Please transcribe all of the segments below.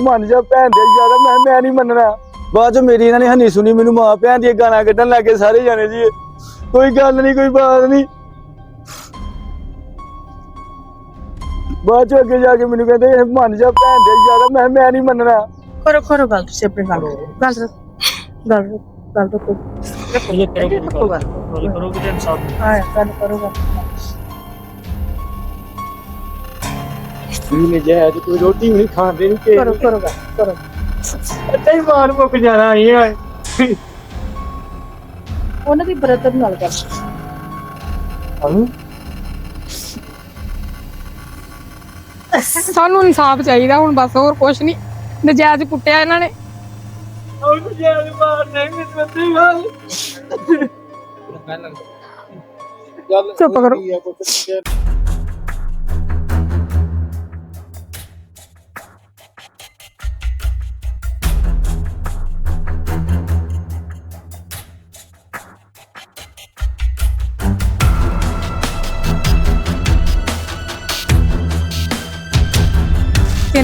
ਮੰਨ ਜਾ ਭੈਣ ਦੇ ਜ਼ਿਆਦਾ ਮੈਂ ਮੈਂ ਨਹੀਂ ਮੰਨਣਾ। ਬਾਅਦ ਚ ਮੇਰੀ ਇਹਨਾਂ ਨੇ ਹਨੀ ਸੁਣੀ ਮੈਨੂੰ ਮਾਂ ਭੈਣ ਦੀਆਂ ਗਾਲਾਂ ਕੱਢਣ ਲੱਗੇ ਸਾਰੇ ਜਾਣੇ ਜੀ। ਕੋਈ ਗੱਲ ਨਹੀਂ ਕੋਈ ਬਾਤ ਨਹੀਂ। ਬਾਅਦ ਚ ਅੱਗੇ ਜਾ ਕੇ ਮੈਨੂੰ ਕਹਿੰਦੇ ਇਹ ਮੰਨ ਜਾ ਭੈਣ ਦੇ ਜ਼ਿਆਦਾ ਮੈਂ ਮੈਂ ਨਹੀਂ ਮੰਨਣਾ। ਕਰੋ ਕਰੋ ਗੱਲ ਤੁਸੀਂ ਆਪਣੀ ਗੱਲ ਗੱਲ ਕਰੋ। ਗੱਲ ਕਰੋ, ਗੱਲ ਰੱਖੋ ਇਹ ਕਰੋ ਰੱਖੋ ਗੱਲ। ਗੱਲ ਕਰੋ ਕਿ ਇਨਸਾਫ ਹਾਂ ਗੱਲ ਕਰੋ ਗੱਲ ਮੈਨੂੰ ਜਾਇਜ਼ ਕੋਈ ਰੋਟੀ ਵੀ ਨਹੀਂ ਖਾਂਦੇ ਨਹੀਂ ਕਿ ਕਰੋ ਕਰੋ ਗੱਲ ਕਰੋ। ਅੱਛਾ ਹੀ ਮਾਰ ਮੁੱਕ ਜਾਣਾ ਆਈ ਹੈ ਉਹਨਾਂ ਦੀ ਬਰਦਰ ਨਾਲ ਗੱਲ ਸਾਨੂੰ ਇਨਸਾਫ ਚਾਹੀਦਾ ਹੁਣ ਬਸ ਹੋਰ ਕੁਝ ਨਹੀਂ ਨਜਾਇਜ਼ ਕੁੱਟਿਆ ਇਹਨਾਂ ਨੇ। ਮਾਰ ਨਹੀਂ ਗੱਲ। ਚੁੱਪ ਕਰੋ।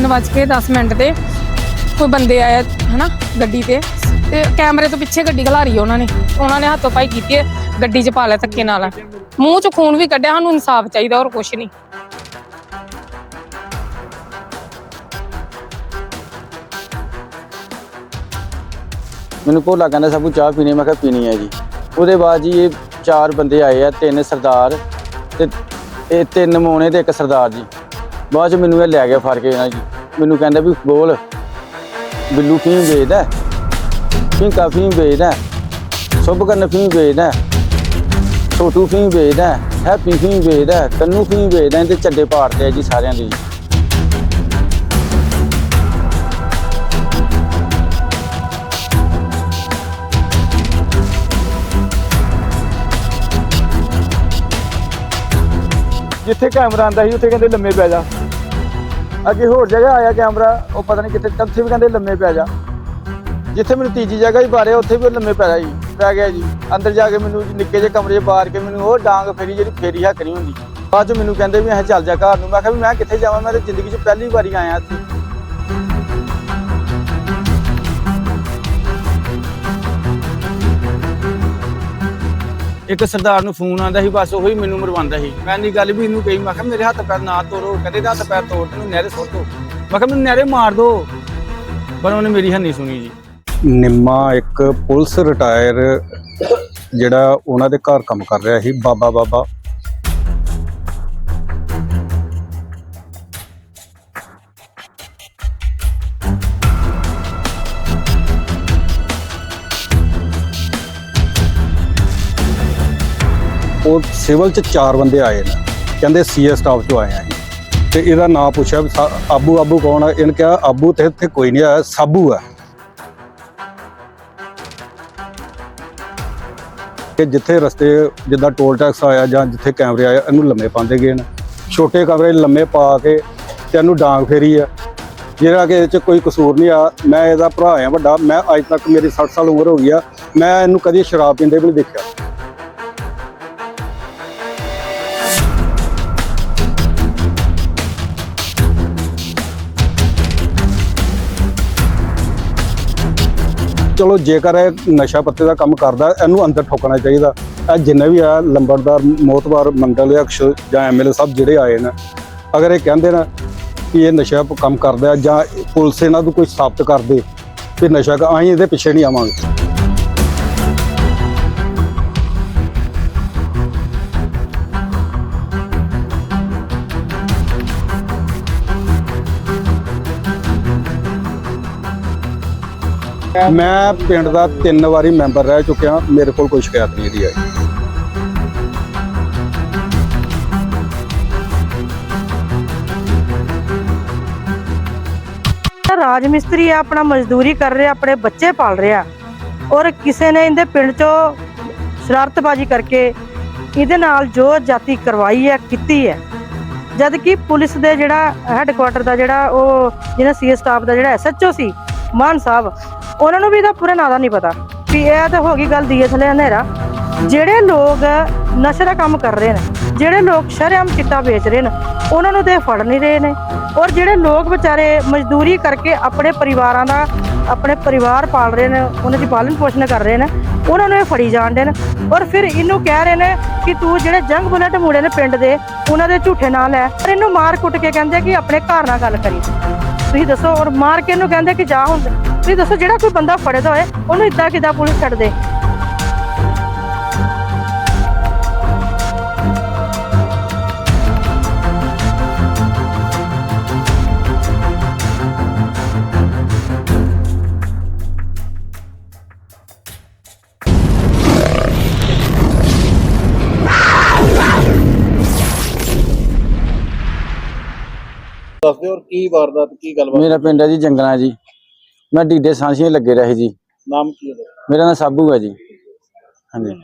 ਤਿੰਨ ਵੱਜ ਕੇ 10 ਮਿੰਟ ਤੇ ਕੋਈ ਬੰਦੇ ਆਏ ਹਨਾ ਗੱਡੀ ਤੇ। ਤੇ ਕੈਮਰੇ ਤੋਂ ਪਿੱਛੇ ਗੱਡੀ ਖਲਾਰੀ ਉਹਨਾਂ ਨੇ। ਉਹਨਾਂ ਨੇ ਹੱਥੋਂ ਪਾਈ ਕੀਤੀ ਹੈ, ਗੱਡੀ 'ਚ ਪਾ ਲਿਆ ਧੱਕੇ ਨਾਲ। ਮੂੰਹ 'ਚ ਖੂਨ ਵੀ ਕੱਢਿਆ ਸਾਨੂੰ ਇਨਸਾਫ ਚਾਹੀਦਾ ਹੋਰ ਕੁਝ ਨਹੀਂ। ਮੈਨੂੰ ਭੋਲਾ ਕਹਿੰਦਾ ਸਭ ਨੂੰ ਚਾਹ ਪੀਣੀ ਮੈਂ ਕਿਹਾ ਪੀਣੀ ਹੈ ਜੀ। ਉਹਦੇ ਬਾਅਦ ਜੀ ਇਹ ਚਾਰ ਬੰਦੇ ਆਏ ਆ ਤਿੰਨ ਸਰਦਾਰ ਤੇ ਇਹ ਤਿੰਨ ਮੋਨੇ ਤੇ ਇੱਕ ਸਰਦਾਰ ਜੀ। ਬਾਅਦ ਚ ਮੈਨੂੰ ਇਹ ਲੈ ਗਿਆ ਫੜ ਕੇ ਨਾ ਜੀ। ਮੈਨੂੰ ਕਹਿੰਦਾ ਵੀ ਬੋਲ। ਬਿੱਲੂ ਫੀਮ ਵੇਚਦਾ। ਫੀਮ ਕਾਫੀ ਵੇਚਦਾ। ਸੁਭ ਕਰਨ ਫੀਮ ਵੇਚਦਾ। ਛੋਟੂ ਫੀਮ ਵੇਚਦਾ। ਹੈਪੀ ਫੀਮ ਵੇਚਦਾ। ਕੰਨੂ ਫੀਮ ਵੇਚਦਾ। ਤੇ ਚੱਡੇ ਪਾੜਦੇ ਆ ਜੀ ਸਾਰਿਆਂ ਦੇ। ਜਿੱਥੇ ਕੈਮਰਾ ਆਂਦਾ ਸੀ, ਉੱਥੇ ਕਹਿੰਦੇ ਲੰਮੇ ਪੈ ਜਾ। ਅੱਗੇ ਹੋਰ ਜਗ੍ਹਾ ਆਇਆ ਕੈਮਰਾ, ਉਹ ਪਤਾ ਨਹੀਂ ਕਿੱਥੇ ਉੱਥੇ ਵੀ ਕਹਿੰਦੇ ਲੰਮੇ ਪੈ ਜਾ। ਜਿੱਥੇ ਮੈਨੂੰ ਤੀਜੀ ਜਗ੍ਹਾ ਹੀ ਬਾਰੇ ਉੱਥੇ ਵੀ ਉਹ ਲੰਮੇ ਪੈ ਗਿਆ ਜੀ, ਪੈ ਗਿਆ ਜੀ। ਅੰਦਰ ਜਾ ਕੇ ਮੈਨੂੰ ਨਿੱਕੇ ਜਿਹੇ ਕਮਰੇ 'ਚ ਬਾਰ ਕੇ ਮੈਨੂੰ ਉਹ ਡਾਂਗ ਫੇਰੀ ਜਿਹੜੀ ਫੇਰੀ ਹੱਕ ਨਹੀਂ ਹੁੰਦੀ। ਬਾਅਦ 'ਚ ਮੈਨੂੰ ਕਹਿੰਦੇ ਵੀ ਅਸੀਂ ਚੱਲ ਜਾ ਘਰ ਨੂੰ। ਮੈਂ ਕਿਹਾ ਵੀ ਮੈਂ ਕਿੱਥੇ ਜਾਵਾਂ? ਮੈਂ ਤਾਂ ਜ਼ਿੰਦਗੀ 'ਚ ਪਹਿਲੀ ਵਾਰੀ ਆਇਆ ਇੱਥੇ। ਇੱਕ ਸਰਦਾਰ ਨੂੰ ਫੋਨ ਆਂਦਾ ਸੀ, ਬਸ ਉਹੀ ਮੈਨੂੰ ਮਰਵਾਉਂਦਾ ਸੀ। ਮੈਂ ਨਹੀਂ ਗੱਲ ਵੀ ਇਹਨੂੰ ਕਹੀ, ਮੈਂ ਕਿਹਾ ਮੇਰੇ ਹੱਥ ਪੈਰ ਨਾ ਤੋੜੋ ਕਹਿੰਦੇ ਹੱਥ ਪੈਰ ਤੋੜ ਤੈਨੂੰ ਨਹਿਰੇ ਸੁੱਟ ਦੋ। ਮੈਂ ਕਿਹਾ ਮੈਨੂੰ ਨਹਿਰੇ ਮਾਰ ਦੋ। ਪਰ ਉਹਨੇ ਮੇਰੀ ਹੰਨੀ ਸੁਣੀ ਜੀ। ਨਿੰਮਾ ਇੱਕ ਪੁਲਿਸ ਰਿਟਾਇਰ ਜਿਹੜਾ ਉਹਨਾਂ ਦੇ ਘਰ ਕੰਮ ਕਰ ਰਿਹਾ ਸੀ, ਬਾਬਾ ਬਾਬਾ ਉਹ ਸਿਵਲ ਚ ਚਾਰ ਬੰਦੇ ਆਏ ਨੇ। ਕਹਿੰਦੇ ਸੀਏ ਸਟਾਫ ਚੋਂ ਆਏ ਆ ਅਸੀਂ ਤੇ ਇਹਦਾ ਨਾਂ ਪੁੱਛਿਆ ਵੀ ਸਾ- ਆਬੂ ਆਬੂ ਕੌਣ ਆ? ਇਹਨੇ ਕਿਹਾ, ਆਬੂ ਤੇ ਇੱਥੇ ਕੋਈ ਨਹੀਂ ਆਇਆ, ਸਾਬੂ ਆ। ਕਿ ਜਿੱਥੇ ਰਸਤੇ, ਜਿੱਦਾਂ ਟੋਲ ਟੈਕਸ ਆਇਆ ਜਾਂ ਜਿੱਥੇ ਕੈਮਰੇ ਆਇਆ ਇਹਨੂੰ ਲੰਮੇ ਪਾਉਂਦੇ ਗਏ ਨੇ। ਛੋਟੇ ਕਮਰੇ ਲੰਮੇ ਪਾ ਕੇ ਤੇ ਇਹਨੂੰ ਡਾਂਗ ਫੇਰੀ ਆ। ਜਿਹੜਾ ਕਿ ਇਹਦੇ 'ਚ ਕੋਈ ਕਸੂਰ ਨਹੀਂ ਆ। ਮੈਂ ਇਹਦਾ ਭਰਾ ਆ ਵੱਡਾ। ਮੈਂ ਅੱਜ ਤੱਕ ਮੇਰੀ 60 ਸਾਲ ਉਮਰ ਹੋ ਗਈ ਆ। ਮੈਂ ਇਹਨੂੰ ਕਦੀ ਸ਼ਰਾਬ ਪੀਂਦੇ ਵੀ ਨਹੀਂ ਦੇਖਿਆ। ਚਲੋ ਜੇਕਰ ਇਹ ਨਸ਼ਾ ਪੱਤੇ ਦਾ ਕੰਮ ਕਰਦਾ, ਇਹਨੂੰ ਅੰਦਰ ਠੋਕਣਾ ਚਾਹੀਦਾ। ਇਹ ਜਿੰਨੇ ਵੀ ਆ ਲੰਬੜਦਾਰ, ਮੋਤਬਾਰ ਮੰਡਲ ਅਕਸ਼ ਜਾਂ ਐਮਐਲਏ ਸਾਹਿਬ ਜਿਹੜੇ ਆਏ ਨੇ, ਅਗਰ ਇਹ ਕਹਿੰਦੇ ਨਾ ਕਿ ਇਹ ਨਸ਼ਾ ਕੰਮ ਕਰਦਾ ਜਾਂ ਪੁਲਿਸ ਇਹਨਾਂ ਨੂੰ ਕੋਈ ਸਾਬਤ ਕਰਦੇ ਕਿ ਨਸ਼ਾ ਕ- ਅਸੀਂ ਇਹਦੇ ਪਿੱਛੇ ਨਹੀਂ ਆਵਾਂਗੇ। ਮੈਂ ਪਿੰਡ ਦਾ ਤਿੰਨ ਵਾਰੀ ਮੈਂਬਰ ਰਹਿ ਚੁੱਕਿਆ, ਮੇਰੇ ਕੋਲ ਕੋਈ ਸ਼ਿਕਾਇਤ ਨਹੀਂ ਇਹਦੀ ਆਈ। ਰਾਜ ਮਿਸਤਰੀ ਆ, ਆਪਣਾ ਮਜ਼ਦੂਰੀ ਕਰ ਰਿਹਾ, ਆਪਣੇ ਬੱਚੇ ਪਾਲ ਰਿਹਾ। ਔਰ ਕਿਸੇ ਨੇ ਇਹਦੇ ਪਿੰਡ ਚੋਂ ਸ਼ਰਾਰਤਬਾਜ਼ੀ ਕਰਕੇ ਇਹਦੇ ਨਾਲ ਜੋ ਜਾਤੀ ਕਰਵਾਈ ਹੈ, ਕੀਤੀ ਹੈ। ਜਦ ਕਿ ਪੁਲਿਸ ਦੇ ਜਿਹੜਾ ਹੈੱਡਕੁਆਟਰ ਦਾ ਜਿਹੜਾ ਉਹ, ਜਿਹਨਾਂ ਸੀਏ ਸਟਾਫ ਦਾ ਜਿਹੜਾ ਐਸਐਚਓ ਸੀ, ਮਾਨ ਸਾਹਿਬ ਉਹਨਾਂ ਨੂੰ ਵੀ ਇਹਦਾ ਪੂਰਾ ਨਾਂ ਦਾ ਨਹੀਂ ਪਤਾ ਵੀ ਇਹ ਤਾਂ ਹੋ ਗਈ ਗੱਲ ਦੀਏ ਥਲੇ ਹਨੇਰਾ। ਜਿਹੜੇ ਲੋਕ ਨਸ਼ੇ ਦਾ ਕੰਮ ਕਰ ਰਹੇ ਨੇ, ਜਿਹੜੇ ਲੋਕ ਸ਼ਰੇਆਮ ਚਿੱਟਾ ਵੇਚ ਰਹੇ ਨੇ, ਉਹਨਾਂ ਨੂੰ ਤੇ ਫੜ ਨਹੀਂ ਰਹੇ ਨੇ। ਔਰ ਜਿਹੜੇ ਲੋਕ ਵਿਚਾਰੇ ਮਜ਼ਦੂਰੀ ਕਰਕੇ ਆਪਣੇ ਪਰਿਵਾਰਾਂ ਦਾ, ਆਪਣੇ ਪਰਿਵਾਰ ਪਾਲ ਰਹੇ ਨੇ, ਉਹਨਾਂ ਦੀ ਪਾਲਣ ਪੋਸ਼ਣ ਕਰ ਰਹੇ ਨੇ, ਉਹਨਾਂ ਨੂੰ ਇਹ ਫੜੀ ਜਾਣਦੇ ਨੇ। ਔਰ ਫਿਰ ਇਹਨੂੰ ਕਹਿ ਰਹੇ ਨੇ ਕਿ ਤੂੰ ਜਿਹੜੇ ਜੰਗ ਬੁਲਟ ਮੁੰਡੇ ਨੇ ਪਿੰਡ ਦੇ, ਉਹਨਾਂ ਦੇ ਝੂਠੇ ਨਾਲ ਹੈ ਪਰ ਇਹਨੂੰ ਮਾਰ ਕੁੱਟ ਕੇ ਕਹਿੰਦੇ ਕਿ ਆਪਣੇ ਘਰ ਨਾਲ ਗੱਲ ਕਰੀ। ਤੁਸੀਂ ਦੱਸੋ, ਔਰ ਮਾਰ ਕੇ ਇਹਨੂੰ ਕਹਿੰਦੇ ਕਿ ਜਾ ਹੁਣ। ਤੁਸੀਂ ਦੱਸੋ ਜਿਹੜਾ ਕੋਈ ਬੰਦਾ ਫੜਦਾ ਹੋਏ ਉਹਨੂੰ ਇਦਾਂ ਕਿਦਾਂ ਪੁਲਿਸ ਛੱਡ ਦੇ? ਦੱਸਦੇ ਹੋਰ ਕੀ ਵਾਰਦਾਤ ਕੀ ਗੱਲਬਾਤ? ਮੇਰਾ ਪਿੰਡ ਹੈ ਜੀ ਜੰਗਲਾਂ ਜੀ। ਮੈਂ ਡੀਡੇ ਸਾਂਝੀਆਂ ਲੱਗੇ ਰਹੇ ਜੀ। ਨਾਮ ਕੀ ਹੈ ਮੇਰਾ ਨਾਮ ਸਾਬੂ ਹੈ ਜੀ। ਹਾਂਜੀ।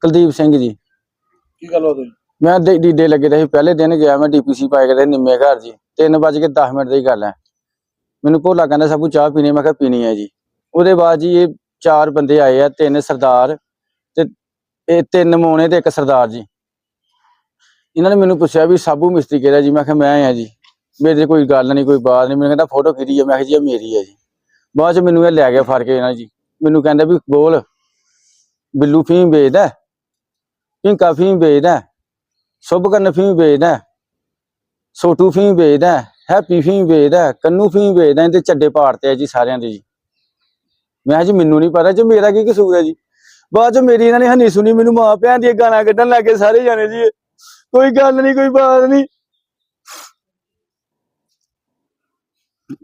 ਕੁਲਦੀਪ ਸਿੰਘ ਜੀ। ਕੀ ਗੱਲਬਾਤ ਹੋਈ ਮੈਂ ਡੀ- ਡੀਡੇ ਲੱਗੇ ਰਹੇ। ਸੀ। ਪਹਿਲੇ ਦਿਨ ਗਿਆ ਮੈਂ ਡੀਪੀਸੀ ਪਾਏ ਗਏ ਨਿੰਮੇ ਘਰ ਜੀ। 3:10 ਮਿੰਟ ਦੀ ਗੱਲ ਹੈ। ਮੈਨੂੰ ਭੋਲਾ ਕਹਿੰਦਾ ਸਾਬੂ ਚਾਹ ਪੀਣੀ ਮੈਂ ਕਿਹਾ ਪੀਣੀ ਹੈ ਜੀ। ਉਹਦੇ ਬਾਅਦ ਜੀ ਇਹ ਚਾਰ ਬੰਦੇ ਆਏ ਆ ਤਿੰਨ ਸਰਦਾਰ ਤੇ ਇਹ ਤਿੰਨ ਮੋਨੇ ਤੇ ਇੱਕ ਸਰਦਾਰ ਜੀ। ਇਹਨਾਂ ਨੇ ਮੈਨੂੰ ਪੁੱਛਿਆ ਵੀ ਸਾਬੂ ਮਿਸਤਰੀ ਕਿਹੜਾ ਜੀ? ਮੈਂ ਕਿਹਾ ਮੈਂ ਆ ਜੀ। ਮੇਰੇ ਕੋਈ ਗੱਲ ਨਹੀਂ ਕੋਈ ਬਾਤ ਨਹੀਂ। ਮੈਨੂੰ ਕਹਿੰਦਾ ਫੋਟੋ ਕਿਹਦੀ ਹੈ ਮੈਂ ਕਿਹਾ ਜੀ ਇਹ ਮੇਰੀ ਹੈ ਜੀ। ਬਾਅਦ ਚ ਮੈਨੂੰ ਇਹ ਲੈ ਗਿਆ ਫੜ ਕੇ ਇਹਨਾਂ ਜੀ ਮੈਨੂੰ ਕਹਿੰਦਾ ਵੀ ਬੋਲ, ਬਿੱਲੂ ਫੀਮ ਵੇਚਦਾ ਹੈ? ਪਿੰਕਾ ਫੀਮ ਵੇਚਦਾ ਹੈ? ਸੁਭ ਕਰਨ ਫੀਮ ਵੇਚਦਾ ਸੋਟੂ ਫੀਮ ਵੇਚਦਾ ਹੈਪੀ ਫੀਮ ਵੇਚਦਾ ਹੈ? ਕੰਨੂ ਫੀਮ ਵੇਚਦਾ ਇਹਦੇ ਚੱਡੇ ਪਾੜਤੇ ਆ ਜੀ ਸਾਰਿਆਂ ਦੇ ਜੀ ਮੈਂ ਕਿਹਾ ਜੀ ਮੈਨੂੰ ਨਹੀਂ ਪਤਾ, ਜੀ ਮੇਰਾ ਕੀ ਕਸੂਰ ਹੈ ਜੀ ਬਾਅਦ ਚ ਮੇਰੀ ਇਹਨਾਂ ਨੇ ਹਨੀ ਸੁਣੀ ਮੈਨੂੰ ਮਾਂ ਭੈਣ ਦੀਆਂ ਗਾਲਾਂ ਕੱਢਣ ਲੱਗੇ ਸਾਰੇ ਜਾਣੇ ਜੀ ਕੋਈ ਗੱਲ ਨਹੀਂ, ਕੋਈ ਬਾਤ ਨਹੀਂ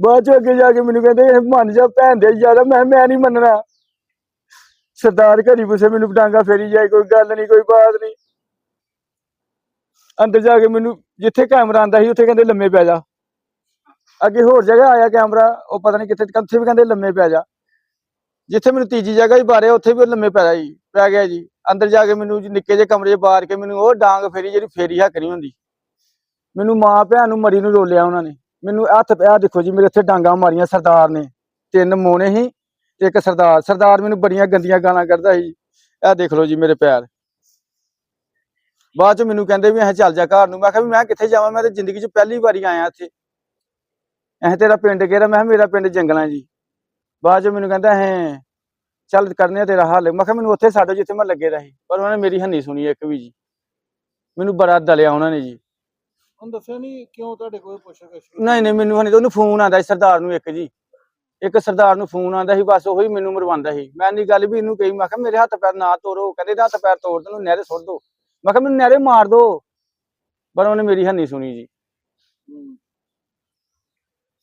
ਬਾਅਦ ਚ ਅੱਗੇ ਜਾ ਕੇ ਮੈਨੂੰ ਕਹਿੰਦੇ, ਇਹ ਮੰਨ ਜਾ, ਭੈਣ ਦੇ ਯਾਰ ਮੈਂ ਕਿਹਾ, ਮੈਂ ਨਹੀਂ ਮੰਨਣਾ। ਸਰਦਾਰ ਘਰੀ ਪੁੱਛੇ, ਮੈਨੂੰ ਡਾਂਗਾ ਫੇਰੀ ਜਾਏ, ਕੋਈ ਗੱਲ ਨਹੀਂ, ਕੋਈ ਬਾਤ ਨਹੀਂ। ਅੰਦਰ ਜਾ ਕੇ ਮੈਨੂੰ, ਜਿੱਥੇ ਕੈਮਰਾ ਆਂਦਾ ਸੀ, ਉੱਥੇ ਕਹਿੰਦੇ, ਲੰਮੇ ਪੈ ਜਾ। ਅੱਗੇ ਹੋਰ ਜਗ੍ਹਾ ਆਇਆ ਕੈਮਰਾ, ਉਹ ਪਤਾ ਨਹੀਂ ਕਿੱਥੇ ਕਿੱਥੇ ਵੀ ਕਹਿੰਦੇ, ਲੰਮੇ ਪੈ ਜਾ। ਜਿੱਥੇ ਮੈਨੂੰ ਤੀਜੀ ਜਗ੍ਹਾ ਹੀ ਬਾਰੇ ਉੱਥੇ ਵੀ ਲੰਮੇ ਪੈ ਜਾ ਜੀ, ਪੈ ਗਿਆ ਜੀ। ਅੰਦਰ ਜਾ ਕੇ ਮੈਨੂੰ ਨਿੱਕੇ ਜਿਹੇ ਕਮਰੇ 'ਚ ਬਾਰ ਕੇ ਮੈਨੂੰ ਉਹ ਡਾਂਗ ਫੇਰੀ, ਜਿਹੜੀ ਫੇਰੀ ਹੱਕ ਨਹੀਂ ਹੁੰਦੀ। ਮੈਨੂੰ ਮਾਂ ਭੈਣ ਨੂੰ ਮਰੀ ਨੂੰ ਰੋਲਿਆ ਉਹਨਾਂ ਨੇ। ਮੈਨੂੰ ਹੱਥ ਪਿਆ ਦੇਖੋ ਜੀ, ਮੇਰੇ ਇੱਥੇ ਡਾਂਗਾ ਮਾਰੀਆਂ ਸਰਦਾਰ ਨੇ, ਤਿੰਨ ਮੋਨੇ ਸੀ ਤੇ ਇੱਕ ਸਰਦਾਰ। ਸਰਦਾਰ ਮੈਨੂੰ ਬੜੀਆਂ ਗੰਦੀਆਂ ਗਾਲਾਂ ਕੱਢਦਾ ਸੀ। ਇਹ ਦੇਖ ਲਓ ਜੀ ਮੇਰੇ ਪੈਰ। ਬਾਅਦ ਚ ਮੈਨੂੰ ਕਹਿੰਦੇ ਵੀ ਅਸੀਂ ਚੱਲ ਜਾ ਘਰ ਨੂੰ। ਮੈਂ ਕਿਹਾ ਵੀ ਮੈਂ ਕਿੱਥੇ ਜਾਵਾਂ? ਮੈਂ ਤਾਂ ਜ਼ਿੰਦਗੀ 'ਚ ਪਹਿਲੀ ਵਾਰੀ ਆਇਆ ਇੱਥੇ। ਇਹ ਤੇਰਾ ਪਿੰਡ ਕਿਹੜਾ? ਮੈਂ ਕਿਹਾ ਮੇਰਾ ਪਿੰਡ ਜੰਗਲਾਂ ਜੀ। ਬਾਅਦ ਚ ਮੈਨੂੰ ਕਹਿੰਦਾ ਹੈ, ਚੱਲ ਕਰਨੇ ਆ ਤੇਰਾ ਹੱਲ। ਮੈਂ ਕਿਹਾ ਮੈਨੂੰ ਉੱਥੇ ਛੱਡੋ ਜਿੱਥੇ ਮੈਂ ਲੱਗੇ ਰਹੀ। ਪਰ ਉਹਨਾਂ ਨੇ ਮੇਰੀ ਹੰਨੀ ਸੁਣੀ ਇੱਕ ਵੀ ਜੀ। ਮੈਨੂੰ ਬੜਾ ਦਲਿਆ ਉਹਨਾਂ ਨੇ ਜੀ। ਹੁਣ ਦੱਸਿਆ ਨਹੀਂ ਕਿਉਂ ਤੁਹਾਡੇ ਕੋਲ ਪੁੱਛ ਕੇ ਨਹੀਂ ਨਹੀਂ ਮੈਨੂੰ ਹਨੀ ਉਹਨੂੰ ਫੋਨ ਆਂਦਾ ਸੀ ਸਰਦਾਰ ਨੂੰ ਇੱਕ ਜੀ। ਇੱਕ ਸਰਦਾਰ ਨੂੰ ਫੋਨ ਆਂਦਾ ਸੀ ਬਸ ਉਹੀ ਮੈਨੂੰ ਮਰਵਾਉਂਦਾ ਸੀ। ਮੈਂ ਨਹੀਂ ਗੱਲ ਵੀ ਇਹਨੂੰ ਕਹੀ ਮੈਂ ਕਿਹਾ ਮੇਰੇ ਹੱਥ ਪੈਰ ਨਾ ਤੋੜੋ ਕਹਿੰਦੇ ਇਹਦੇ ਹੱਥ ਪੈਰ ਤੋੜ ਤੈਨੂੰ ਨਹਿਰੇ ਸੁੱਟ ਦੋ। ਮੈਂ ਕਿਹਾ ਮੈਨੂੰ ਨਹਿਰੇ ਮਾਰ ਦੋ। ਪਰ ਉਹਨੇ ਮੇਰੀ ਹੰਨੀ ਸੁਣੀ ਜੀ।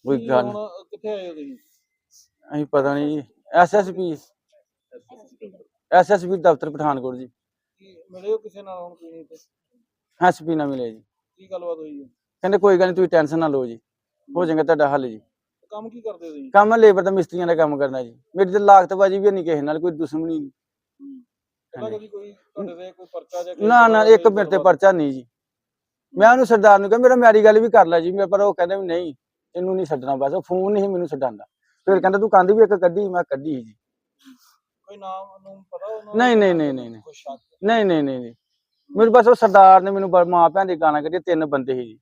ਕੋਈ ਗੱਲ ਨੀ। ਹੁਣ ਕਿੱਥੇ ਆਏ ਹੋ ਤੁਸੀਂ? ਅਸੀਂ ਪਤਾ ਨਹੀਂ ਜੀ। ਐਸਐਸਪੀ ਐਸਐਸਪੀ ਦਫ਼ਤਰ ਪਠਾਨਕੋਟ ਜੀ। ਕੀ ਮਿਲੇ ਹੋ ਕਿਸੇ ਨਾਲ ਹੁਣ ਤੁਸੀਂ ਤੇ ਐਸਪੀ ਨਾ ਮਿਲੇ ਜੀ। ਕੀ ਗੱਲਬਾਤ ਹੋਈ ਹੈ? ਕਹਿੰਦੇ ਕੋਈ ਗੱਲ ਨਹੀਂ ਤੁਸੀਂ ਟੈਨਸ਼ਨ ਨਾ ਲਓ ਜੀ। ਹੋ। ਜਾਏਗਾ ਤੁਹਾਡਾ ਹੱਲ ਜੀ। ਕੰਮ ਕੀ ਕਰਦੇ ਹੋ ਤੁਸੀਂ? ਕੰਮ ਲੇਬਰ ਦਾ ਮਿਸਤਰੀਆਂ ਦਾ ਕੰਮ ਕਰਨਾ ਜੀ। ਮੇਰੀ ਤੇ ਲਾਗਤਬਾਜੀ ਵੀ ਨਹੀਂ ਕਿਸੇ ਨਾਲ ਕੋਈ ਦੁਸ਼ਮਣੀ ਨਹੀਂ। ਕਦੀ ਕੋਈ ਤੁਹਾਡੇ ਤੇ ਕੋਈ ਪਰਚਾ ਜਾਂ ਨਾ ਨਾ ਇੱਕ ਮੇਰੇ ਤੇ? ਪਰਚਾ ਨਹੀਂ ਜੀ। ਮੈਂ ਉਹਨੂੰ ਸਰਦਾਰ ਨੂੰ ਕਿਹਾ ਮੇਰਾ ਮੈਰੀ ਗੱਲ ਵੀ ਕਰ ਲੈ ਜੀ। ਮੈਂ ਪਰ ਉਹ ਕਹਿੰਦੇ ਵੀ ਨਹੀਂ ਇਹਨੂੰ ਨਹੀਂ ਛੱਡਣਾ ਬਸ ਉਹ ਫੋਨ ਨਹੀਂ ਮੈਨੂੰ ਛੱਡਾਂਦਾ ਫਿਰ ਕਹਿੰਦਾ ਤੂੰ ਕੰਧ ਵੀ ਇੱਕ ਕੱਢੀ ਮੈਂ ਕੱਢੀ ਜੀ। ਕੋਈ ਨਾਮ ਨੂੰ ਪਤਾ ਉਹਨਾਂ? ਨਹੀਂ? ਨਹੀਂ, ਨਹੀਂ? ਨਹੀਂ ਨਹੀਂ ਨਹੀਂ ਨਹੀਂ। ਮੈਨੂੰ ਬਸ ਉਹ ਸਰਦਾਰ ਨੇ ਮੈਨੂੰ ਮਾਂ ਭੈਣ ਦੀ ਗਾਣਾ ਕੱਢੀ ਤਿੰਨ ਬੰਦੇ ਸੀ ਜੀ।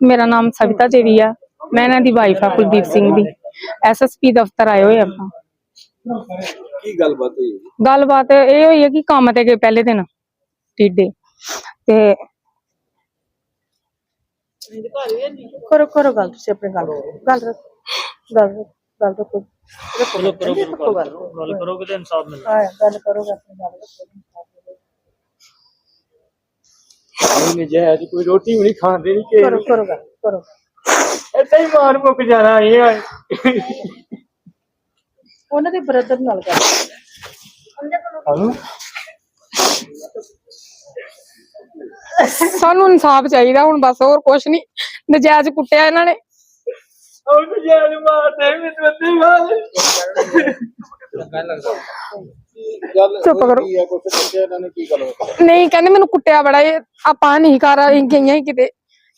ਮੇਰਾ ਨਾਮ ਸਵਿਤਾ ਦੇਵੀ ਆ। ਮੈਂ ਇਹਨਾਂ ਦੀ ਵਾਈਫ ਆ ਕੁਲਦੀਪ ਸਿੰਘ ਦੀ। ਐਸਐਸਪੀ ਦਫ਼ਤਰ ਆਏ ਹੋਏ ਆਪਾਂ। ਕੀ ਗੱਲਬਾਤ ਹੋਈ ਹੈ? ਗੱਲਬਾਤ ਇਹ ਹੋਈ ਹੈ ਕਿ ਕੰਮ ਤੇ ਗਏ ਪਹਿਲੇ ਦਿਨ ਟਿੱਡੇ। ਤੇ ਕਰੋ ਕਰੋ ਗੱਲ ਤੁਸੀਂ ਆਪਣੀ ਗੱਲ। ਗੱਲ ਰੱਖੋ ਗੱਲ ਰੱਖੋ, ਗੱਲ ਰੱਖੋ। ਕਰੋ ਕਰੋ ਗੱਲ ਗੱਲ ਕਰੋਗੇ ਤੇ ਇਨਸਾਫ ਮਿਲਣਾ। ਹਾਂ ਗੱਲ ਕਰੋ ਆਪਣੀ ਗੱਲ। ਨਹੀਂ ਜੇ ਕੋਈ ਰੋਟੀ ਵੀ ਨਹੀਂ ਖਾਂਦੇ ਨਹੀਂ ਕਰੋ ਕਰੋ ਗੱਲ ਕਰੋ। ਏਦਾਂ ਹੀ ਮਾਰ ਮੁੱਕ ਜਾਣਾ ਇਹ ਆ। ਉਹਨਾਂ ਦੇ ਬ੍ਰਦਰ ਨਾਲ ਗੱਲ। ਸਾਨੂੰ ਇਨਸਾਫ ਚਾਹੀਦਾ ਹੁਣ ਬਸ ਹੋਰ ਕੁਝ ਨਹੀਂ। ਨਜਾਇਜ਼ ਕੁੱਟਿਆ ਇਹਨਾਂ ਨੇ। ਉਹ ਜਾਨ ਮਾਰਦੇ ਮੈਨੂੰ ਅੱਧੀ ਮਾਰ ਗੱਲ ਚੁੱਪ ਕਰੋ। ਕੀ ਹੈ ਕੁਛ ਦੱਸਿਆ ਇਹਨਾਂ ਨੇ ਕੀ ਗੱਲਬਾਤ ਨਹੀਂ ਕਹਿੰਦੇ ਮੈਨੂੰ ਕੁੱਟਿਆ ਬੜਾ ਇਹ। ਆਪਾਂ ਨਹੀਂ ਘਰ ਅਸੀਂ ਗਈਆਂ ਹੀ ਕਿਤੇ।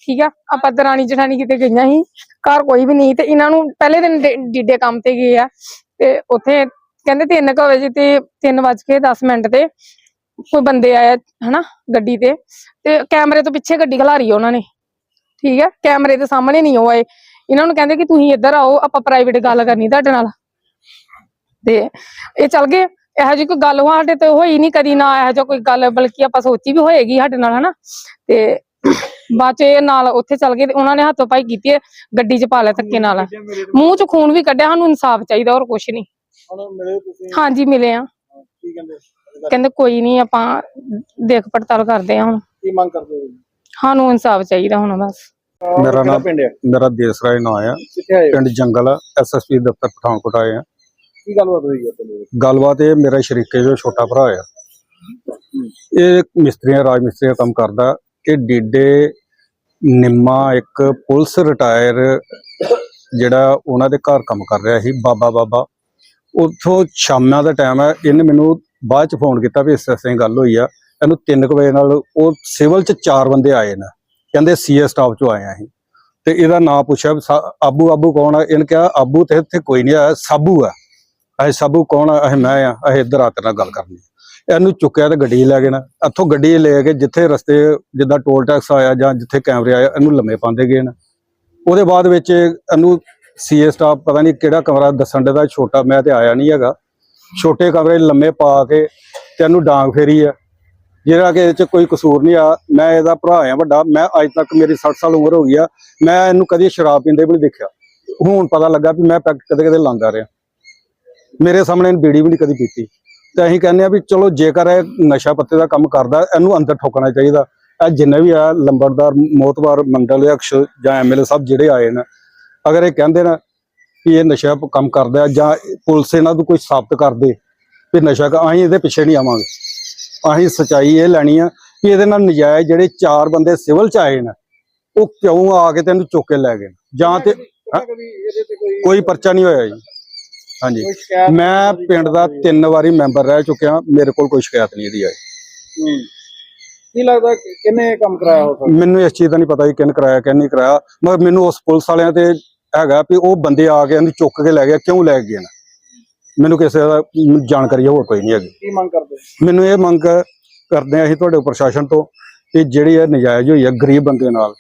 ਠੀਕ ਆ? ਆਪਾਂ ਦਰਾਣੀ ਜਠਾਣੀ ਕਿਤੇ ਗਈਆਂ ਸੀ। ਘਰ ਕੋਈ ਵੀ ਨਹੀਂ ਤੇ ਇਹਨਾਂ ਨੂੰ ਪਹਿਲੇ ਦਿਨ ਡੇ- ਡੀਡੇ ਕੰਮ ਤੇ ਗਏ ਆ। ਤੇ ਉੱਥੇ ਕਹਿੰਦੇ 3 ਵਜੇ ਤੇ 3 ਵੱਜ ਕੇ 10 ਮਿੰਟ ਤੇ ਕੋਈ ਬੰਦੇ ਆਏ ਹਨਾ ਗੱਡੀ ਤੇ। ਤੇ ਕੈਮਰੇ ਤੋਂ ਪਿੱਛੇ ਗੱਡੀ ਖਲਾਰੀ ਉਹਨਾਂ ਨੇ। ਠੀਕ ਹੈ ਕੈਮਰੇ ਦੇ ਸਾਹਮਣੇ ਨਹੀਂ ਉਹ ਆਏ। ਇਹਨਾਂ ਨੂੰ ਕਹਿੰਦੇ ਕਿ ਤੁਸੀਂ ਇੱਧਰ ਆਓ ਆਪਾਂ ਪ੍ਰਾਈਵੇਟ ਗੱਲ ਕਰਨੀ ਤੁਹਾਡੇ ਨਾਲ। ਤੇ ਇਹ ਚੱਲ ਗਏ। ਇਹੋ ਜਿਹੀ ਕੋਈ ਗੱਲ ਸਾਡੇ ਤੇ ਹੋਈ ਨਹੀਂ ਕਦੀ ਨਾ ਇਹੋ ਜਿਹਾ ਕੋਈ ਗੱਲ ਬਲਕਿ ਆਪਾਂ ਸੋਚੀ ਵੀ ਹੋਏਗੀ ਸਾਡੇ ਨਾਲ ਹਨਾ? ਤੇ ਬਾਅਦ ਚ ਇਹ ਨਾਲ ਉੱਥੇ ਚੱਲ ਗਏ ਤੇ ਉਹਨਾਂ ਨੇ ਹੱਥੋਂ ਪਾਈ ਕੀਤੀ ਹੈ, ਗੱਡੀ 'ਚ ਪਾ ਲਿਆ ਧੱਕੇ ਨਾਲ। ਮੂੰਹ 'ਚ ਖੂਨ ਵੀ ਕੱਢਿਆ ਸਾਨੂੰ ਇਨਸਾਫ ਚਾਹੀਦਾ ਹੋਰ ਕੁਛ ਨਹੀਂ ਹੁਣ ਮਿਲੇ ਤੁਸੀਂ? ਹਾਂਜੀ ਮਿਲੇ ਆ। ਕੀ ਕਹਿੰਦੇ? ਕਹਿੰਦੇ ਕੋਈ ਨਹੀਂ ਆਪਾਂ ਦੇਖ ਪੜਤਾਲ ਕਰਦੇ ਆ ਹੁਣ। ਕੀ ਮੰਗ ਕਰਦੇ ਹੋ? ਸਾਨੂੰ ਇਨਸਾਫ ਚਾਹੀਦਾ ਹੁਣ ਬਸ। ਮੇਰਾ ਨਾਮ ਮੇਰਾ ਦੇਸਰਾਏ ਨਾਂ ਆ। ਕਿੱਥੇ ਆਏ ਹੋ? ਪਿੰਡ ਜੰਗਲ ਐਸਐਸਪੀ ਦਫ਼ਤਰ ਪਠਾਨਕੋਟ ਆਏ ਆ। ਕੀ ਗੱਲਬਾਤ ਹੋਈ ਹੈ ਤੁਹਾਨੂੰ ਗੱਲਬਾਤ ਇਹ ਮੇਰਾ ਸ਼ਰੀਕੇ ਜੋ ਛੋਟਾ ਭਰਾ ਆ। ਇਹ ਮਿਸਤਰੀਆਂ, ਰਾਜ ਮਿਸਤਰੀਆਂ ਕੰਮ ਕਰਦਾ। ਕਿ ਡੀਡੇ ਨਿੰਮਾ ਇੱਕ ਪੁਲਿਸ ਰਿਟਾਇਰ ਜਿਹੜਾ ਉਹਨਾਂ ਦੇ ਘਰ ਕੰਮ ਕਰ ਰਿਹਾ ਸੀ, ਬਾਬਾ ਬਾਬਾ। ਉੱਥੋਂ ਸ਼ਾਮਾਂ ਦਾ ਟਾਈਮ ਹੈ ਇਹਨੇ ਮੈਨੂੰ ਬਾਅਦ ਚ ਫੋਨ ਕੀਤਾ ਵੀ ਇਸ ਤਰ੍ਹਾਂ ਦੀ ਗੱਲ ਹੋਈ ਆ। ਇਹਨੂੰ 3 ਵਜੇ ਨਾਲ ਉਹ ਸਿਵਲ ਚ ਚਾਰ ਬੰਦੇ ਆਏ ਨੇ। ਕਹਿੰਦੇ ਸੀਏ ਸਟਾਫ ਚੋਂ ਆਏ ਆ ਅਸੀਂ। ਤੇ ਇਹਦਾ ਨਾਂ ਪੁੱਛਿਆ ਵੀ ਸਾ- ਆਬੂ ਆਬੂ ਕੌਣ ਆ? ਇਹਨੇ ਕਿਹਾ, ਆਬੂ ਤੇ ਇੱਥੇ ਕੋਈ ਨਹੀਂ ਆਇਆ, ਸਾਬੂ ਆ। ਅਸੀਂ ਸਭੂ ਕੌਣ ਆ? ਅਸੀਂ ਮੈਂ ਆ। ਅਸੀਂ ਇੱਧਰ ਆ ਕੇ ਨਾਲ ਗੱਲ ਕਰਨੀ ਇਹਨੂੰ ਚੁੱਕਿਆ ਤੇ ਗੱਡੀ ਲੈ ਗਏ ਨਾ। ਇੱਥੋਂ ਗੱਡੀ ਲੈ ਕੇ ਜਿੱਥੇ ਰਸਤੇ, ਜਿੱਦਾਂ ਟੋਲ ਟੈਕਸ ਆਇਆ ਜਾਂ ਜਿੱਥੇ ਕੈਮਰੇ ਆਇਆ ਇਹਨੂੰ ਲੰਮੇ ਪਾਉਂਦੇ ਗਏ ਨਾ। ਉਹਦੇ ਬਾਅਦ ਵਿੱਚ ਇਹਨੂੰ ਸੀਏ ਸਟਾਫ ਪਤਾ ਨਹੀਂ ਕਿਹੜਾ ਕਮਰਾ ਦੱਸਣ ਦੇ ਦਾ ਛੋਟਾ ਮੈਂ ਤੇ ਆਇਆ ਨਹੀਂ ਹੈਗਾ। ਛੋਟੇ ਕਮਰੇ ਲੰਮੇ ਪਾ ਕੇ ਤੇ ਇਹਨੂੰ ਡਾਂਗ ਫੇਰੀ ਆ। ਜਿਹੜਾ ਕਿ ਇਹਦੇ 'ਚ ਕੋਈ ਕਸੂਰ ਨਹੀਂ ਆ। ਮੈਂ ਇਹਦਾ ਭਰਾ ਆ ਵੱਡਾ। ਮੈਂ ਅੱਜ ਤੱਕ ਮੇਰੀ 60 ਸਾਲ ਉਮਰ ਹੋ ਗਈ ਆ। ਮੈਂ ਇਹਨੂੰ ਕਦੀ ਸ਼ਰਾਬ ਪੀਂਦੇ ਵੀ ਨਹੀਂ ਦੇਖਿਆ। ਹੁਣ ਪਤਾ ਲੱਗਾ ਵੀ ਮੈਂ ਪੈਗ ਕਦੇ ਕਦੇ ਲਾਉਂਦਾ ਰਿਹਾ। ਮੇਰੇ ਸਾਹਮਣੇ ਬੀੜੀ ਵੀ ਨਹੀਂ ਕਦੀ ਪੀਤੀ। ਤੇ ਅਸੀਂ ਕਹਿੰਦੇ ਆ ਵੀ ਚਲੋ ਜੇਕਰ ਇਹ ਨਸ਼ਾ ਪੱਤੇ ਦਾ ਕੰਮ ਕਰਦਾ ਇਹਨੂੰ ਅੰਦਰ ਠੋਕਣਾ ਚਾਹੀਦਾ। ਇਹ ਜਿੰਨੇ ਵੀ ਆ ਲੰਬੜਦਾਰ ਮੋਤਬਾਰ ਮੰਡਲ ਅਕਸ਼ ਜਾਂ ਐਮਐਲਏ ਸਾਹਿਬ ਜਿਹੜੇ ਆਏ ਨੇ ਅਗਰ ਇਹ ਕਹਿੰਦੇ ਨਾ ਕਿ ਇਹ ਨਸ਼ਾ ਕੰਮ ਕਰਦਾ ਜਾਂ ਪੁਲਿਸ ਇਹਨਾਂ ਨੂੰ ਕੋਈ ਸਾਬਤ ਕਰ ਦੇ ਵੀ ਨਸ਼ਾ ਅਸੀਂ ਇਹਦੇ ਪਿੱਛੇ ਨਹੀਂ ਆਵਾਂਗੇ। ਅਸੀਂ ਸਚਾਈ ਇਹ ਲੈਣੀ ਆ ਕਿ ਇਹਦੇ ਨਾਲ ਨਜਾਇਜ਼ ਜਿਹੜੇ ਚਾਰ ਬੰਦੇ ਸਿਵਲ ਚ ਆਏ ਨੇ ਉਹ ਕਿਉਂ ਆ ਕੇ ਤੈਨੂੰ ਚੁੱਕ ਕੇ ਲੈ ਗਏ ਜਾਂ ਤੇ ਕੋਈ ਪਰਚਾ ਨਹੀਂ ਹੋਇਆ ਜੀ। ਹਾਂਜੀ। ਕੋਈ ਸ਼ਿਕਾਇਤ ਮੈਂ ਪਿੰਡ ਦਾ ਤਿੰਨ ਵਾਰੀ ਮੈਂਬਰ ਰਹਿ ਚੁੱਕਿਆ ਮੇਰੇ ਕੋਲ ਕੋਈ ਸ਼ਿਕਾਇਤ ਨਹੀਂ ਇਹਦੀ ਆਈ। ਹੂੰ। ਕੀ ਲੱਗਦਾ ਕਿ ਕਿਹਨੇ ਕੰਮ ਕਰਾਇਆ ਹੋ ਸਕਦਾ? ਮੈਨੂੰ ਇਸ ਚੀਜ਼ ਦਾ ਨਹੀਂ ਪਤਾ ਕਿ ਕਿਹਨੇ ਕਰਾਇਆ ਨਹੀਂ ਕਰਾਇਆ ਮਗਰ ਮੈਨੂੰ ਉਸ ਪੁਲਿਸ ਵਾਲਿਆਂ ਤੇ ਹੈਗਾ ਵੀ ਉਹ ਬੰਦੇ ਆ ਕੇ ਇਹਨੂੰ ਚੁੱਕ ਕੇ ਲੈ ਗਿਆ ਕਿਉਂ ਲੈ ਗਏ ਨੇ ਮੈਨੂੰ ਕਿਸੇ ਦਾ ਜਾਣਕਾਰੀ ਹੋਰ ਕੋਈ ਨਹੀਂ ਹੈਗੀ। ਕੀ ਮੰਗ ਕਰਦੇ? ਮੈਨੂੰ ਇਹ ਮੰਗ ਕਰਦੇ ਹਾਂ ਅਸੀਂ ਤੁਹਾਡੇ ਪ੍ਰਸ਼ਾਸਨ ਤੋਂ ਕਿ ਜਿਹੜੀ ਇਹ ਨਜਾਇਜ਼ ਹੋਈ ਹੈ ਗਰੀਬ ਬੰਦੇ ਨਾਲ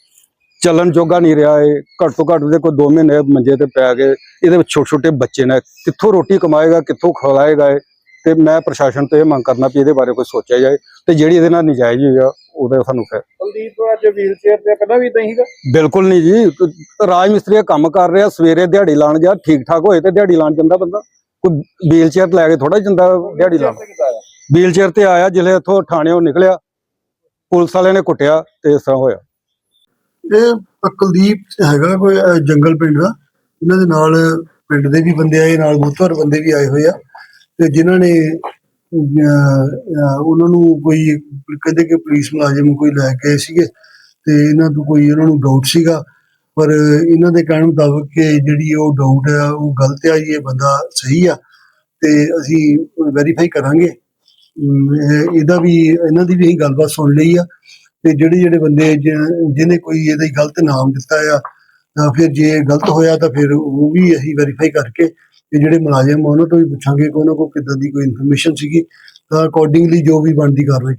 ਚੱਲਣ ਜੋਗਾ ਨਹੀਂ ਰਿਹਾ ਇਹ। ਘੱਟ ਤੋਂ ਘੱਟ ਦੇ ਕੋਈ 2 ਮਹੀਨੇ ਮੰਜੇ ਤੇ ਪੈ ਗਏ। ਇਹਦੇ ਵਿੱਚ ਛੋਟੇ ਛੋਟੇ ਬੱਚੇ ਨੇ। ਕਿੱਥੋਂ ਰੋਟੀ ਕਮਾਏਗਾ ਕਿੱਥੋਂ ਖਵਾਏਗਾ ਇਹ? ਤੇ ਮੈਂ ਪ੍ਰਸ਼ਾਸਨ ਤੋਂ ਇਹ ਮੰਗ ਕਰਨਾ ਵੀ ਇਹਦੇ ਬਾਰੇ ਕੋਈ ਸੋਚਿਆ ਜਾਏ ਤੇ ਜਿਹੜੀ ਇਹਦੇ ਨਾਲ ਨਜਾਇਜ਼ ਹੋਈ ਆ ਉਹਦਾ ਸਾਨੂੰ ਫਿਰ ਕੁਲਦੀਪ ਅੱਜ ਵੀਲ ਚੇਅਰ ਤੇ ਪਹਿਲਾਂ ਵੀ ਇਦਾਂ ਹੀਗਾ ਬਿਲਕੁਲ ਨਹੀਂ ਜੀ। ਰਾਜ ਮਿਸਤਰੀ ਕੰਮ ਕਰ ਰਿਹਾ ਸਵੇਰੇ ਦਿਹਾੜੀ ਲਾਣ ਜਾ ਠੀਕ ਠਾਕ ਹੋਏ ਤੇ ਦਿਹਾੜੀ ਲਾਣ ਜਾਂਦਾ ਬੰਦਾ। ਕੋਈ ਵੀਲ ਚੇਅਰ ਲੈ ਕੇ ਥੋੜਾ ਜਾਂਦਾ ਦਿਹਾੜੀ ਲਾਣ ਵੀਲ ਚੇਅਰ ਤੇ ਆਇਆ? ਜਿਲੇ ਇੱਥੋਂ ਥਾਣਿਓਂ ਨਿਕਲਿਆ। ਪੁਲਿਸ ਵਾਲਿਆਂ ਨੇ ਕੁੱਟਿਆ ਤੇ ਇਸ ਤਰ੍ਹਾਂ ਹੋਇਆ। ਇਹ ਕੁਲਦੀਪ ਹੈਗਾ ਕੋਈ ਜੰਗਲ ਪਿੰਡ ਦਾ। ਇਹਨਾਂ ਦੇ ਨਾਲ ਪਿੰਡ ਦੇ ਵੀ ਬੰਦੇ ਆਏ, ਨਾਲ ਮੁੱਤਵਰ ਬੰਦੇ ਵੀ ਆਏ ਹੋਏ ਆ। ਤੇ ਜਿਨ੍ਹਾਂ ਨੇ ਉਹਨਾਂ ਨੂੰ ਕੋਈ ਕਹਿੰਦੇ ਕਿ ਪੁਲਿਸ ਮੁਲਾਜ਼ਮ ਕੋਈ ਲੈ ਕੇ ਆਏ ਸੀਗੇ ਤੇ ਇਹਨਾਂ ਤੋਂ ਕੋਈ ਉਹਨਾਂ ਨੂੰ ਡਾਊਟ ਸੀਗਾ। ਪਰ ਇਹਨਾਂ ਦੇ ਕਹਿਣ ਮੁਤਾਬਕ ਕਿ ਜਿਹੜੀ ਉਹ ਡਾਊਟ ਹੈ ਉਹ ਗਲਤ ਆ ਜੀ, ਇਹ ਬੰਦਾ ਸਹੀ ਆ ਤੇ ਅਸੀਂ ਵੈਰੀਫਾਈ ਕਰਾਂਗੇ। ਇਹਦਾ ਵੀ, ਇਹਨਾਂ ਦੀ ਵੀ ਅਸੀਂ ਗੱਲਬਾਤ ਸੁਣ ਲਈ ਆ। ਤੇ ਜਿਹੜੇ ਜਿਹੜੇ ਬੰਦੇ ਜਿ- ਜਿਹਨੇ ਕੋਈ ਇਹਦਾ ਗਲਤ ਨਾਮ ਦਿੱਤਾ ਆ, ਤਾਂ ਫਿਰ ਜੇ ਗਲਤ ਹੋਇਆ ਤਾਂ ਫਿਰ ਉਹ ਵੀ ਅਸੀਂ ਵੈਰੀਫਾਈ ਕਰਕੇ ਤੇ ਜਿਹੜੇ ਮੁਲਾਜ਼ਮ ਆ ਉਹਨਾਂ ਤੋਂ ਵੀ ਪੁੱਛਾਂਗੇ ਕਿ ਉਹਨਾਂ ਕੋਲ ਕਿੱਦਾਂ ਦੀ ਕੋਈ ਇਨਫੋਰਮੇਸ਼ਨ ਸੀਗੀ, ਤਾਂ ਅਕੋਰਡਿੰਗਲੀ ਜੋ ਵੀ ਬਣਦੀ ਕਾਰਵਾਈ